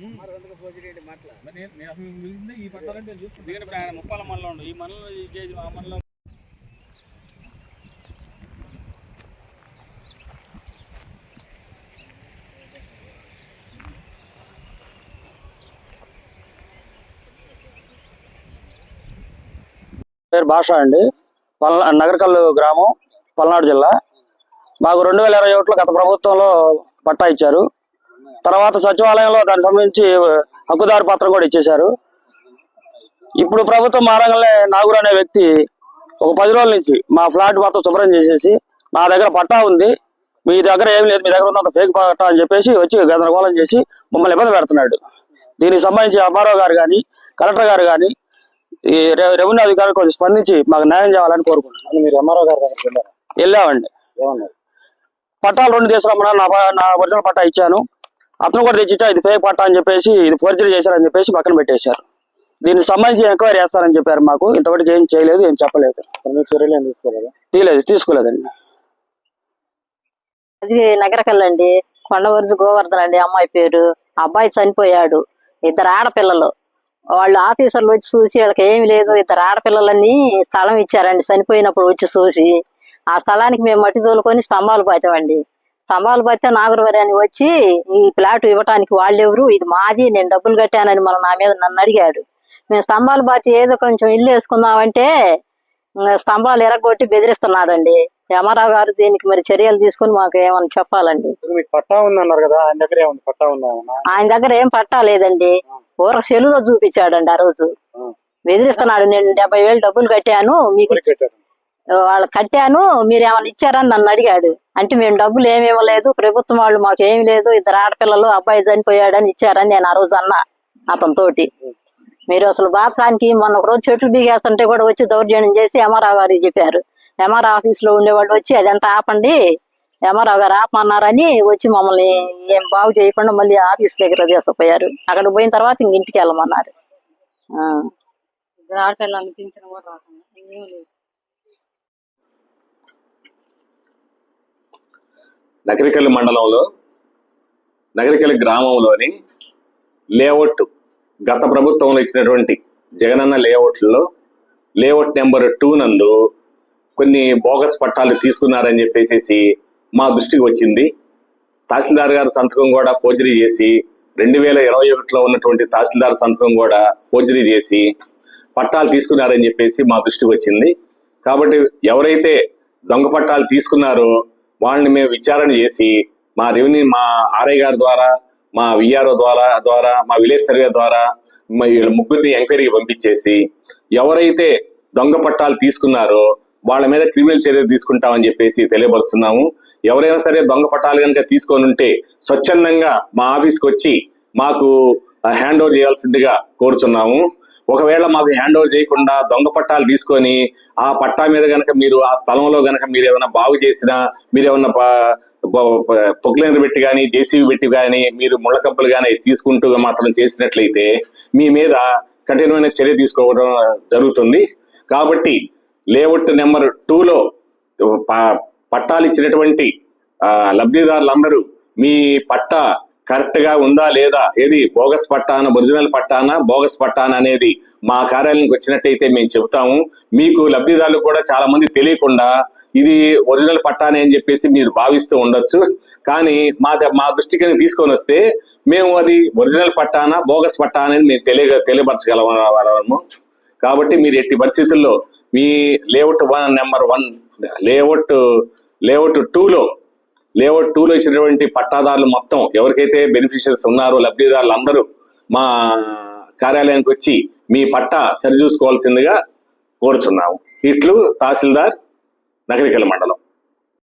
ఈ పట్టాలంటే ఆయన ముప్పాల మనలో ఉండు. ఈ మనలో ఈ ఆ మనలో పేరు భాష అండి. పల్ నగరకల్లు గ్రామం పల్నాడు జిల్లా. మాకు రెండు వేల ఇరవై ఒకటిలో గత ప్రభుత్వంలో పట్టా ఇచ్చారు. తర్వాత సచివాలయంలో దానికి సంబంధించి హక్కుదారు పత్రం కూడా ఇచ్చేశారు. ఇప్పుడు ప్రభుత్వం మారంగానే నాగూర్ అనే వ్యక్తి ఒక పది రోజుల నుంచి మా ఫ్లాట్ మొత్తం శుభ్రం చేసేసి నా దగ్గర పట్టా ఉంది మీ దగ్గర ఏం లేదు మీ దగ్గర ఉన్నంత ఫేక్ పట్టా అని చెప్పేసి వచ్చి గందరగోళం చేసి మమ్మల్ని ఇబ్బంది పెడుతున్నాడు. దీనికి సంబంధించి అమ్మారావు గారు కానీ కలెక్టర్ గారు కానీ ఈ రెవెన్యూ అధికారులు కొంచెం స్పందించి మాకు న్యాయం చేయాలని కోరుకుంటున్నాను మీరు ఎంఆర్ఓ గారి వెళ్ళామండి. పట్టాలు రెండు తీసుకురమ్మన్నా నా నా ఒరిజినల్ పట్టా ఇచ్చాను. అతను కూడా తెచ్చిచ్చా ఇది ఫేక్ పట్టా అని చెప్పేసి ఇది ఫోర్జరీ చేశారని చెప్పేసి పక్కన పెట్టేశారు. దీనికి సంబంధించి ఎంక్వైరీ చేస్తారని చెప్పారు మాకు. ఇంతవరకు ఏం చేయలేదు ఏం చెప్పలేదు. చర్యలు ఏం తీసుకోలేదా? తీయలేదు తీసుకోలేదండి. అది నగరకల్లండి కొండవరుజు గోవర్ధన్ అండి అమ్మాయి పేరు. అబ్బాయి చనిపోయాడు. ఇద్దరు ఆడపిల్లలు. వాళ్ళు ఆఫీసర్లు వచ్చి చూసి వాళ్ళకి ఏమి లేదు. ఇద్దరు ఆడపిల్లలని స్థలం ఇచ్చారండి. చనిపోయినప్పుడు వచ్చి చూసి. ఆ స్థలానికి మేము మట్టి తోలుకొని స్తంభాలు పాతామండి. స్తంభాలు పాతే నాగరవరి అని వచ్చి ఈ ప్లాట్ ఇవ్వటానికి వాళ్ళెవరు? ఇది మాది నేను డబ్బులు కట్టానని మన నా మీద నన్ను అడిగాడు. మేము స్తంభాలు పాతి ఏదో కొంచెం ఇల్లు వేసుకుందామంటే స్తంభాలు ఎరగొట్టి బెదిరిస్తున్నాడండి. యమారావు గారు దీనికి మరి చర్యలు తీసుకుని మాకు ఏమని చెప్పాలండి. పట్టా కదా ఆయన దగ్గర ఏముంది పట్టా ఉందా ఏమన్నా? ఆయన దగ్గర ఏం పట్టా లేదండి. ఊర సెలులో చూపించాడండి ఆ రోజు. బెదిరిస్తున్నాడు నేను డెబ్బై వేలు డబ్బులు కట్టాను మీకు వాళ్ళు కట్టాను మీరు ఏమైనా ఇచ్చారని నన్ను అడిగాడు. అంటే మేము డబ్బులు ఏమి ఇవ్వలేదు ప్రభుత్వం వాళ్ళు మాకు ఏమి లేదు ఇద్దరు ఆడపిల్లలు అబ్బాయి చనిపోయాడని ఇచ్చారని నేను ఆ రోజు అన్నా అతనితోటి. మీరు అసలు భారతానికి మొన్న ఒక రోజు చెట్లు బీగేస్తుంటే కూడా వచ్చి దౌర్జన్యం చేసి ఎంఆర్ఆ గారు చెప్పారు. ఎంఆర్ఆ ఆఫీస్లో ఉండేవాళ్ళు వచ్చి అదంతా ఆపండి ఎంఆర్ఆ గారు ఆపమన్నారని వచ్చి మమ్మల్ని ఏం బాగు చేయకుండా మళ్ళీ ఆఫీస్ దగ్గర తీసుకుపోయారు. అక్కడికి పోయిన తర్వాత ఇంక ఇంటికి వెళ్ళమన్నారు. ఆడపిల్లలు కూడా రాకుండా ఏమీ నగరికల్లి మండలంలో నగరికల్లి గ్రామంలోని లేఅవుట్ గత ప్రభుత్వంలో ఇచ్చినటువంటి జగనన్న లేఅవుట్లలో లేఅవుట్ నెంబర్ టూ నందు కొన్ని బోగస్ పట్టాలు తీసుకున్నారని చెప్పేసి మా దృష్టికి వచ్చింది. తహసీల్దార్ గారి సంతకం కూడా ఫోర్జరీ చేసి రెండు వేల ఇరవై ఒకటిలో ఉన్నటువంటి తహసీల్దార్ సంతకం కూడా ఫోర్జరీ చేసి పట్టాలు తీసుకున్నారని చెప్పేసి మా దృష్టికి వచ్చింది. కాబట్టి ఎవరైతే దొంగ పట్టాలు తీసుకున్నారో వాళ్ళని మేము విచారణ చేసి మా రెవెన్యూ మా ఆర్ఐ గారి ద్వారా మా విఆర్ఓ ద్వారా ద్వారా మా విలేజ్ సర్వే ద్వారా మా ముగ్గురిని ఎంక్వైరీకి పంపించేసి ఎవరైతే దొంగ పట్టాలు తీసుకున్నారో వాళ్ళ మీద క్రిమినల్ చర్య తీసుకుంటామని చెప్పేసి తెలియపరుస్తున్నాము. ఎవరైనా సరే దొంగ పట్టాలు కనుక తీసుకొని ఉంటే స్వచ్ఛందంగా మా ఆఫీస్కి వచ్చి మాకు హ్యాండ్ ఓవర్ చేయాల్సిందిగా కోరుచున్నాము. ఒకవేళ మాకు హ్యాండ్ ఓవర్ చేయకుండా దొంగ పట్టాలు తీసుకొని ఆ పట్టా మీద గనక మీరు ఆ స్థలంలో గనక మీరు ఏమైనా బాగు చేసినా మీరు ఏమన్నా పొగ్లేని పెట్టి కానీ జేసీబీ పెట్టి కానీ మీరు ముళ్ళకంపలు కానీ తీసుకుంటూ మాత్రం చేసినట్లయితే మీ మీద కఠినమైన చర్య తీసుకోవడం జరుగుతుంది. కాబట్టి లేఅవుట్ నెంబర్ టూలో ప- పట్టాలు ఇచ్చినటువంటి లబ్ధిదారులందరూ మీ పట్టా కరెక్ట్గా ఉందా లేదా? ఏది? బోగస్ పట్టాన ఒరిజినల్ పట్టానా? బోగస్ పట్టానా అనేది మా కార్యాలయానికి వచ్చినట్టయితే మేము చెబుతాము. మీకు లబ్ధిదారులు కూడా చాలా మంది తెలియకుండా ఇది ఒరిజినల్ పట్టానే అని చెప్పేసి మీరు భావిస్తూ ఉండొచ్చు. కానీ మా మా దృష్టికి తీసుకొని వస్తే మేము అది ఒరిజినల్ పట్టానా బోగస్ పట్టానా అని మేము తెలియ తెలియపరచగలము కాబట్టి మీరు ఎట్టి పరిస్థితుల్లో మీ layout one number one layout layout టూలో లేఅవుట్ టూలో ఇచ్చినటువంటి పట్టాదారులు మొత్తం ఎవరికైతే బెనిఫిషియర్స్ ఉన్నారో లబ్ధిదారులు అందరూ మా కార్యాలయానికి వచ్చి మీ పట్టా సరిచూసుకోవాల్సిందిగా కోరుచున్నాము. ఇట్లు తహసీల్దార్ నగరికల మండలం.